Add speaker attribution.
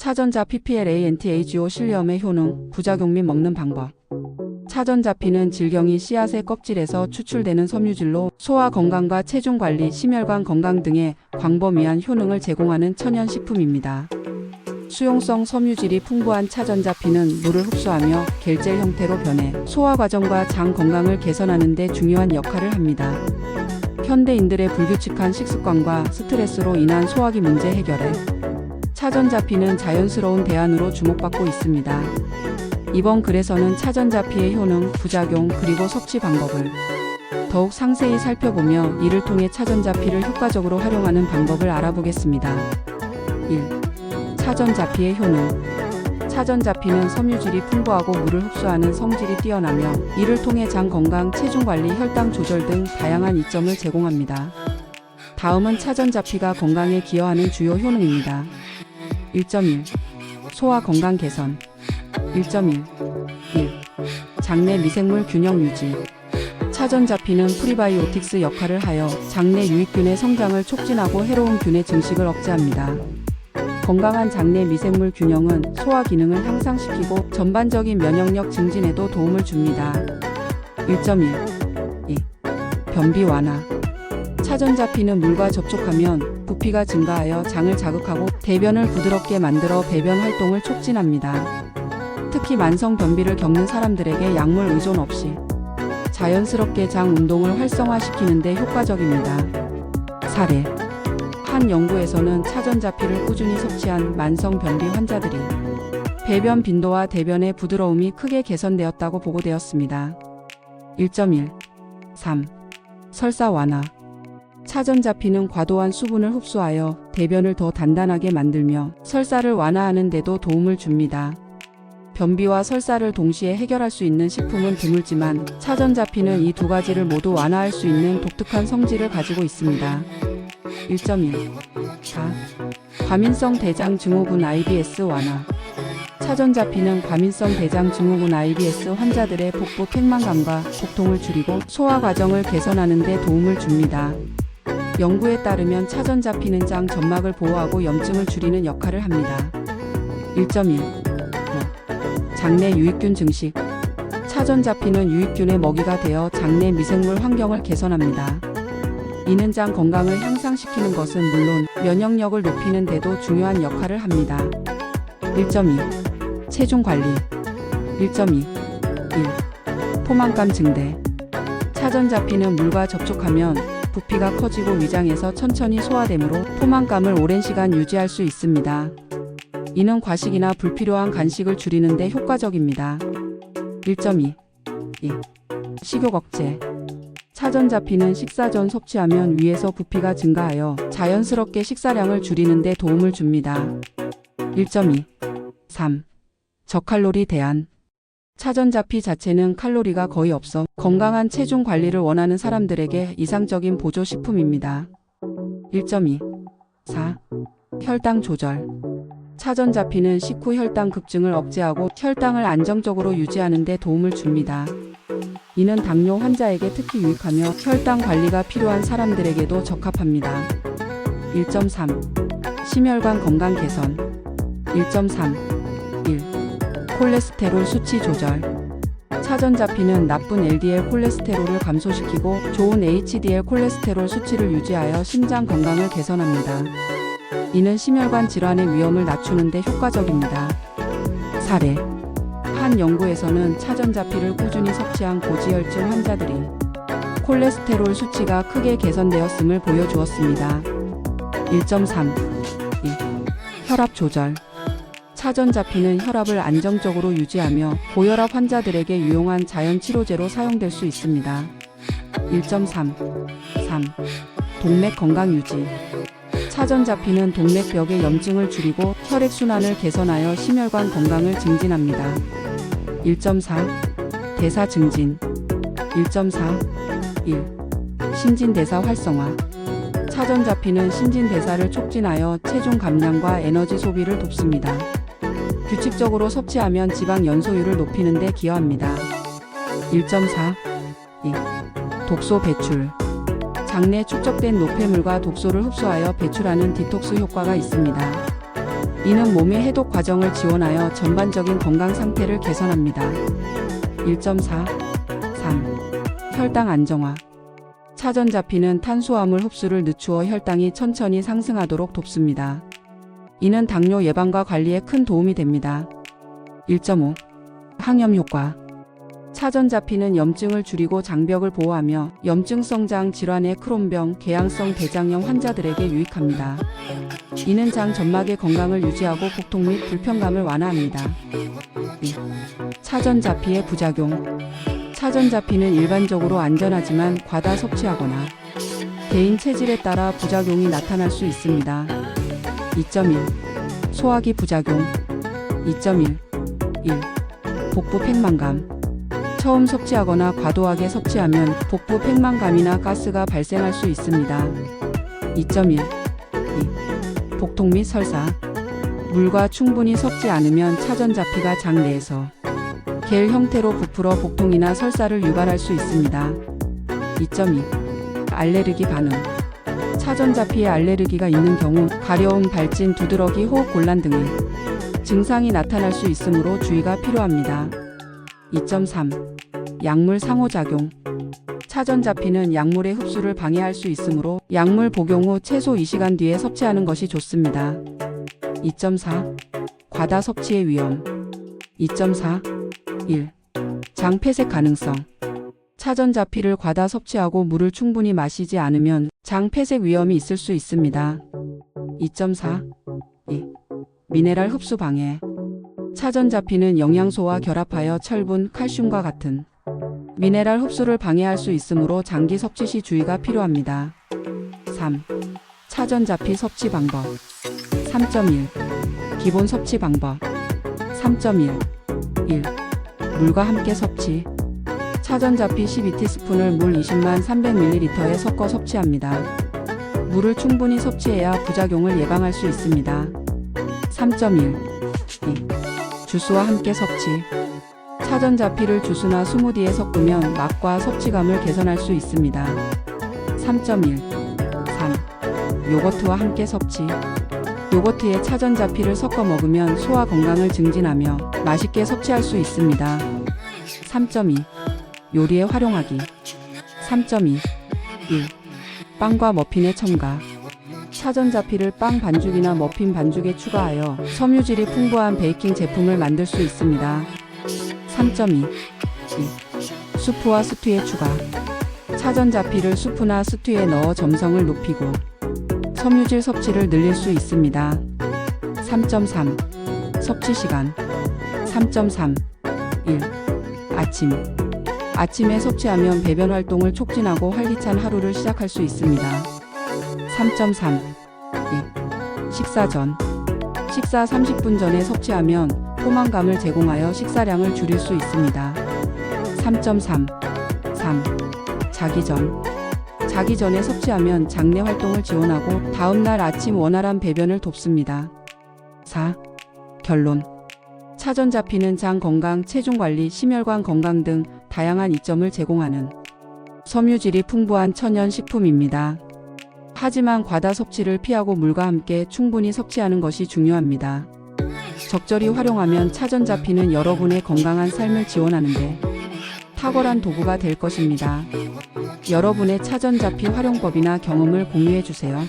Speaker 1: 차전자 PPL-A NTAGO 실리엄의 효능, 부작용 및 먹는 방법. 차전자 피는 질경이 씨앗의 껍질에서 추출되는 섬유질로 소화 건강과 체중 관리, 심혈관 건강 등의 광범위한 효능을 제공하는 천연 식품입니다. 수용성 섬유질이 풍부한 차전자 피는 물을 흡수하며 겔젤 형태로 변해 소화 과정과 장 건강을 개선하는 데 중요한 역할을 합니다. 현대인들의 불규칙한 식습관과 스트레스로 인한 소화기 문제 해결에 차전자피는 자연스러운 대안으로 주목받고 있습니다. 이번 글에서는 차전자피의 효능, 부작용, 그리고 섭취 방법을 더욱 상세히 살펴보며 이를 통해 차전자피를 효과적으로 활용하는 방법을 알아보겠습니다. 1. 차전자피의 효능 차전자피는 섬유질이 풍부하고 물을 흡수하는 성질이 뛰어나며 이를 통해 장 건강, 체중 관리, 혈당 조절 등 다양한 이점을 제공합니다. 다음은 차전자피가 건강에 기여하는 주요 효능입니다. 1.1 소화 건강 개선 1.1 1. 장내 미생물 균형 유지 차전자피는 프리바이오틱스 역할을 하여 장내 유익균의 성장을 촉진하고 해로운 균의 증식을 억제합니다. 건강한 장내 미생물 균형은 소화 기능을 향상시키고 전반적인 면역력 증진에도 도움을 줍니다. 1.1 2. 변비 완화 차전자 피는 물과 접촉하면 부피가 증가하여 장을 자극하고 대변을 부드럽게 만들어 배변 활동을 촉진합니다. 특히 만성 변비를 겪는 사람들에게 약물 의존 없이 자연스럽게 장 운동을 활성화시키는 데 효과적입니다. 사례 한 연구에서는 차전자피를 꾸준히 섭취한 만성 변비 환자들이 배변 빈도와 대변의 부드러움이 크게 개선되었다고 보고되었습니다. 1.1 3. 설사 완화 차전자피는 과도한 수분을 흡수하여 대변을 더 단단하게 만들며 설사를 완화하는 데도 도움을 줍니다. 변비와 설사를 동시에 해결할 수 있는 식품은 드물지만 차전자피는 이 두 가지를 모두 완화할 수 있는 독특한 성질을 가지고 있습니다. 1.1 4. 과민성 대장 증후군 IBS 완화 차전자피는 과민성 대장 증후군 IBS 환자들의 복부 팽만감과 고통을 줄이고 소화 과정을 개선하는 데 도움을 줍니다. 연구에 따르면 차전자피는 장 점막을 보호하고 염증을 줄이는 역할을 합니다. 1.1 장내 유익균 증식. 차전자피는 유익균의 먹이가 되어 장내 미생물 환경을 개선합니다. 이는 장 건강을 향상시키는 것은 물론 면역력을 높이는 데도 중요한 역할을 합니다. 1.2 체중 관리. 1.2 1 포만감 증대. 차전자피는 물과 접촉하면 부피가 커지고 위장에서 천천히 소화되므로 포만감을 오랜 시간 유지할 수 있습니다. 이는 과식이나 불필요한 간식을 줄이는 데 효과적입니다. 1.2 2. 식욕 억제 차전자피는 식사 전 섭취하면 위에서 부피가 증가하여 자연스럽게 식사량을 줄이는 데 도움을 줍니다. 1.2 3. 저칼로리 대안 차전자피 자체는 칼로리가 거의 없어 건강한 체중 관리를 원하는 사람들에게 이상적인 보조 식품입니다. 1.2 4. 혈당 조절 차전자피는 식후 혈당 급증을 억제하고 혈당을 안정적으로 유지하는 데 도움을 줍니다. 이는 당뇨 환자에게 특히 유익하며 혈당 관리가 필요한 사람들에게도 적합합니다. 1.3 심혈관 건강 개선 1.3 1. 콜레스테롤 수치 조절 차전자피는 나쁜 LDL 콜레스테롤을 감소시키고 좋은 HDL 콜레스테롤 수치를 유지하여 심장 건강을 개선합니다. 이는 심혈관 질환의 위험을 낮추는 데 효과적입니다. 사례 한 연구에서는 차전자피를 꾸준히 섭취한 고지혈증 환자들이 콜레스테롤 수치가 크게 개선되었음을 보여주었습니다. 1.3 2. 혈압 조절 차전자피는 혈압을 안정적으로 유지하며 고혈압 환자들에게 유용한 자연 치료제로 사용될 수 있습니다. 1.3 3. 동맥 건강 유지 차전자피는 동맥벽의 염증을 줄이고 혈액순환을 개선하여 심혈관 건강을 증진합니다. 1.4 대사 증진 1.4 1 신진대사 활성화 차전자피는 신진대사를 촉진하여 체중 감량과 에너지 소비를 돕습니다. 규칙적으로 섭취하면 지방 연소율을 높이는 데 기여합니다. 1.4 2 독소 배출 장내 축적된 노폐물과 독소를 흡수하여 배출하는 디톡스 효과가 있습니다. 이는 몸의 해독 과정을 지원하여 전반적인 건강 상태를 개선합니다. 1.4 3. 혈당 안정화 차전자피는 탄수화물 흡수를 늦추어 혈당이 천천히 상승하도록 돕습니다. 이는 당뇨 예방과 관리에 큰 도움이 됩니다. 1.5 항염 효과 차전자피는 염증을 줄이고 장벽을 보호하며 염증성 장 질환의 크론병, 개양성 대장염 환자들에게 유익합니다. 이는 장 점막의 건강을 유지하고 복통 및 불편감을 완화합니다. 2. 차전자피의 부작용 차전자피는 일반적으로 안전하지만 과다 섭취하거나 개인 체질에 따라 부작용이 나타날 수 있습니다. 2.1 소화기 부작용 2.1 1. 복부 팽만감 처음 섭취하거나 과도하게 섭취하면 복부 팽만감이나 가스가 발생할 수 있습니다. 2.1 2. 복통 및 설사 물과 충분히 섭지 않으면 차전자피가 장 내에서 겔 형태로 부풀어 복통이나 설사를 유발할 수 있습니다. 2.2 알레르기 반응 차전자 피에 알레르기가 있는 경우 가려움, 발진, 두드러기, 호흡 곤란 등의 증상이 나타날 수 있으므로 주의가 필요합니다. 2.3 약물 상호작용 차전자 피는 약물의 흡수를 방해할 수 있으므로 약물 복용 후 최소 2시간 뒤에 섭취하는 것이 좋습니다. 2.4 과다 섭취의 위험 2.4 1. 장 폐색 가능성 차전자 피를 과다 섭취하고 물을 충분히 마시지 않으면 장 폐색 위험이 있을 수 있습니다. 2.4 2. 미네랄 흡수 방해 차전자피는 영양소와 결합하여 철분, 칼슘과 같은 미네랄 흡수를 방해할 수 있으므로 장기 섭취 시 주의가 필요합니다. 3. 차전자피 섭취 방법 3.1 기본 섭취 방법 3.1 1. 물과 함께 섭취 차전자피 12티스푼을 물 20만 300ml에 섞어 섭취합니다. 물을 충분히 섭취해야 부작용을 예방할 수 있습니다. 3.1 2. 주스와 함께 섭취 차전자피를 주스나 스무디에 섞으면 맛과 섭취감을 개선할 수 있습니다. 3.1 3. 요거트와 함께 섭취 요거트에 차전자피를 섞어 먹으면 소화 건강을 증진하며 맛있게 섭취할 수 있습니다. 3.2 요리에 활용하기 3.2 1. 빵과 머핀의 첨가 차전자피를 빵 반죽이나 머핀 반죽에 추가하여 섬유질이 풍부한 베이킹 제품을 만들 수 있습니다. 3.2 2. 수프와 스튜에 추가 차전자피를 수프나 스튜에 넣어 점성을 높이고 섬유질 섭취를 늘릴 수 있습니다. 3.3 섭취 시간 3.3 1. 아침 아침에 섭취하면 배변 활동을 촉진하고 활기찬 하루를 시작할 수 있습니다. 3.3 2. 식사 전 식사 30분 전에 섭취하면 포만감을 제공하여 식사량을 줄일 수 있습니다. 3.3 3. 자기 전 자기 전에 섭취하면 장내 활동을 지원하고 다음날 아침 원활한 배변을 돕습니다. 4. 결론 차전자피는 장 건강, 체중 관리, 심혈관 건강 등 다양한 이점을 제공하는 섬유질이 풍부한 천연 식품입니다. 하지만 과다 섭취를 피하고 물과 함께 충분히 섭취하는 것이 중요합니다. 적절히 활용하면 차전자피는 여러분의 건강한 삶을 지원하는데 탁월한 도구가 될 것입니다. 여러분의 차전자피 활용법이나 경험을 공유해 주세요.